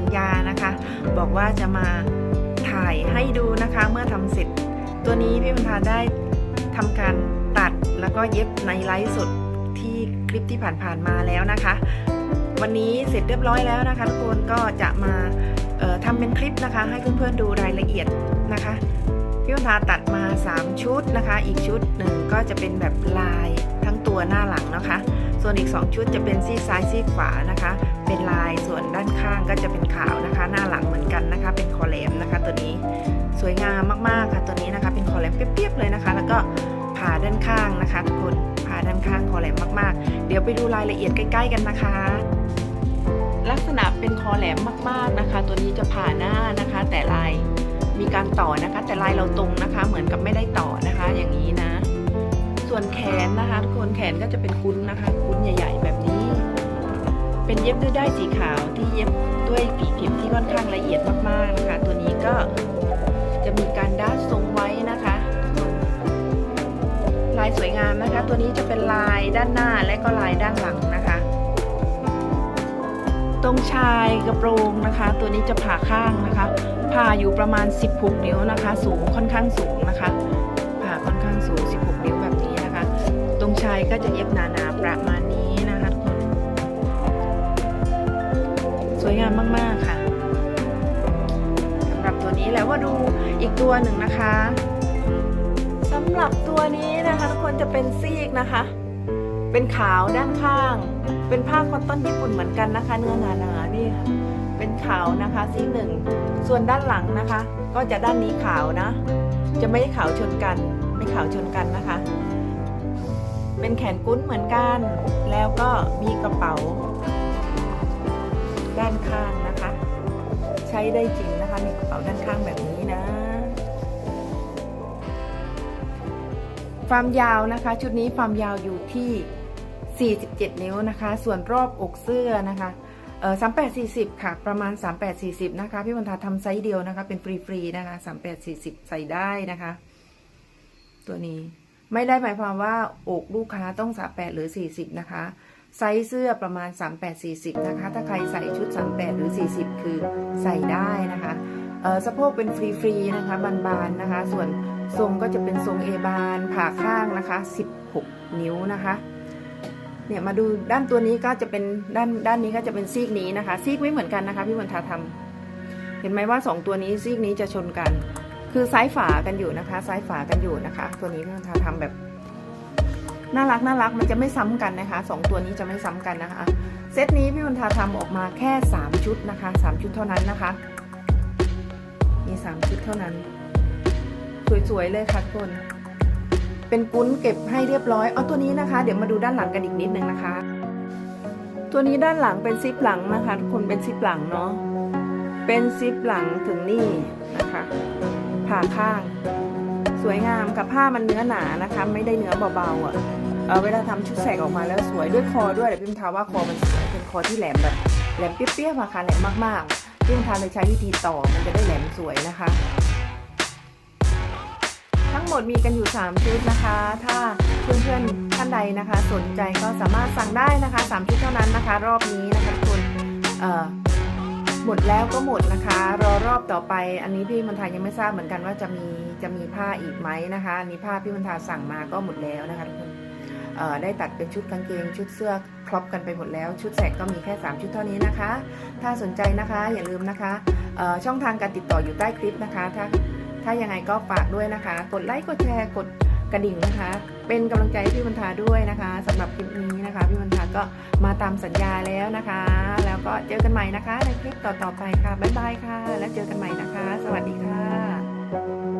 ญญานะคะ บอกว่าจะมาถ่ายให้ดูนะคะเมื่อทำเสร็จ ตัวนี้พี่มนทาได้ทำการตัดแล้วก็เย็บในไลฟ์สดที่คลิปที่ผ่านๆมาแล้วนะคะ วันนี้เสร็จเรียบร้อยแล้วนะคะ ทุกคนก็จะมาทำเป็นคลิปนะคะ ให้เพื่อนๆดูรายละเอียดนะคะพี่วันทาตัดมา 3 ชุดนะคะ อีกชุดหนึ่งก็จะเป็นแบบลายทั้งตัวหน้าหลังนะคะ ส่วนอีก 2 ชุดจะเป็นซีซ้ายซีขวานะคะ เป็นลายส่วนด้านข้างก็จะเป็นขาวนะคะ หน้าหลังเหมือนกันนะคะ เป็นคอแหลมนะคะ ตัวนี้สวยงามมากๆค่ะ ตัวนี้นะคะ เป็นคอแหลมเปียบๆเลยนะคะ แล้วก็ผ่าด้านข้างนะคะทุกคนผ่าด้านข้างคอแหลมมากๆ เดี๋ยวไปดูรายละเอียดใกล้ ๆ กันนะคะ ลักษณะเป็นคอแหลมมากๆนะคะ ตัวนี้จะผ่าหน้านะคะ แต่ลายมีการต่อนะคะ แต่ลายเราตรงนะคะ เหมือนกับไม่ได้ต่อนะคะ อย่างนี้นะ ส่วนแขนนะคะ ทุกคนแขนก็จะเป็นคุ้นนะคะ คุ้นใหญ่ ๆ แบบนี้ เป็นเย็บด้วยด้ายสีขาวที่เย็บด้วยฝีเข็มที่ค่อนข้างละเอียดมากๆนะคะ ตัวนี้ก็จะมีการด้านทรงไว้นะคะ ลายสวยงามนะคะ ตัวนี้จะเป็นลายด้านหน้าและก็ลายด้านหลังนะคะ ตรงชายกระโปรงนะคะ ตัวนี้จะผ่าข้างนะคะผ่าอยู่ประมาณ 16 นิ้วนะคะ สูงค่อนข้างสูงนะคะผ่าค่อนข้างสูง 16 นิ้วแบบนี้นะคะ ตรงชายก็จะเย็บหนาๆประมาณ วยงามมาก ๆ ค่ะสำหรับตัวนี้แล้วว่าดูอีกตัวหนึ่งนะคะสำหรับตัวนี้นะคะ ทุกคนจะเป็นซีกนะคะ เป็นขาวด้านข้าง เป็นผ้าคอตตอนญี่ปุ่นเหมือนกันนะคะ เนื้อหนาๆนี่ค่ะ เป็นขาวนะคะซีกหนึ่งส่วนด้านหลังนะคะ ก็จะด้านนี้ขาวนะ จะไม่ขาวชนกันไม่ขาวชนกันนะคะ เป็นแขนกุ้นเหมือนกัน แล้วก็มีกระเป๋า ด้านข้างนะคะ ใช้ได้จริงนะคะมีกระเป๋าด้านข้างแบบนี้นะ ความยาวนะคะ ชุดนี้ความยาวอยู่ที่ 47 นิ้วนะคะ ส่วนรอบอกเสื้อนะคะเออ38 40ค่ะ ประมาณ38 40นะคะ พี่วันทาทำไซส์เดียวนะคะ เป็นฟรีๆนะคะ38 40ใส่ได้นะคะ ตัวนี้ไม่ได้หมายความว่าอกลูกค้าต้อง38หรือ40นะคะ ไซส์เสื้อประมาณ 38 40 นะคะ ถ้าใครใส่ชุด 38 หรือ 40 คือใส่ได้นะคะเออสะโพกเป็นฟรีๆนะคะบานๆนะคะ ส่วนทรงก็จะเป็นทรงเอบานผ่าข้างนะคะ 16 นิ้วนะคะเนี่ยมาดูด้านตัวนี้ก็จะเป็นด้านด้านนี้ก็จะเป็นซีกนี้นะคะ ซีกไม่เหมือนกันนะคะพี่วันทาทำเห็นไหมว่าสองตัวนี้ซีกนี้จะชนกัน คือซ้ายฝากันอยู่นะคะ ซ้ายฝากันอยู่นะคะ ตัวนี้พี่วันทาทำแบบ น่ารักน่ารักมันจะไม่ซ้ำกันนะคะสองตัวนี้จะไม่ซ้ำกันนะคะ เซตนี้พี่วันทาทำออกมาแค่ 3 ชุดนะคะ 3 ชุดเท่านั้นนะคะ มี 3 ชุดเท่านั้น สวยๆเลยค่ะทุกคน เป็นกุ้นเก็บให้เรียบร้อยเอาตัวนี้นะคะ เดี๋ยวมาดูด้านหลังกันอีกนิดนึงนะคะ ตัวนี้ด้านหลังเป็นซิปหลังนะคะทุกคนเป็นซิปหลังเนาะเป็นซิปหลังถึงนี่นะคะผ่าข้าง วยงามกับผ้ามันเนื้อหนานะคะ ไม่ได้เนื้อเบาๆอะเออเวลาทำชุดแสกออกมาแล้วสวยด้วยคอด้วยเดี๋ยวพิมทาว่าคอมันเป็นคอที่แหลมแบบแหลมเปรี้ยวๆอะค่ะแหลมมากๆพิมทาเลยใช้วิธีต่อมันจะได้แหลมสวยนะคะ ทั้งหมดมีกันอยู่ 3 ชุดนะคะ ถ้าเพื่อนๆท่านใดนะคะ สนใจก็สามารถสั่งได้นะคะ 3 ชุดเท่านั้นนะคะ รอบนี้นะคะทุกคนเอ่อ หมดแล้วก็หมดนะคะ รอรอบต่อไป อันนี้พี่มณฑายังไม่ทราบเหมือนกันว่าจะมีจะมีผ้าอีกไหมนะคะอันนี้ผ้าพี่มณฑาสั่งมาก็หมดแล้วนะคะทุกคนได้ตัดเป็นชุดกางเกงชุดเสื้อครอปกันไปหมดแล้ว ชุดแสกก็มีแค่ 3 ชุดเท่านี้นะคะ ถ้าสนใจนะคะอย่าลืมนะคะช่องทางการติดต่ออยู่ใต้คลิปนะคะ ถ้าถ้ายังไงก็ฝากด้วยนะคะ กดไลค์กดแชร์กด กระดิ่งนะคะ เป็นกำลังใจให้พี่บรรทาด้วยนะคะสำหรับคลิปนี้นะคะ พี่บรรทาก็มาตามสัญญาแล้วนะคะ แล้วก็เจอกันใหม่นะคะ ในคลิปต่อๆไปค่ะบ๊ายบายค่ะ แล้วเจอกันใหม่นะคะ สวัสดีค่ะ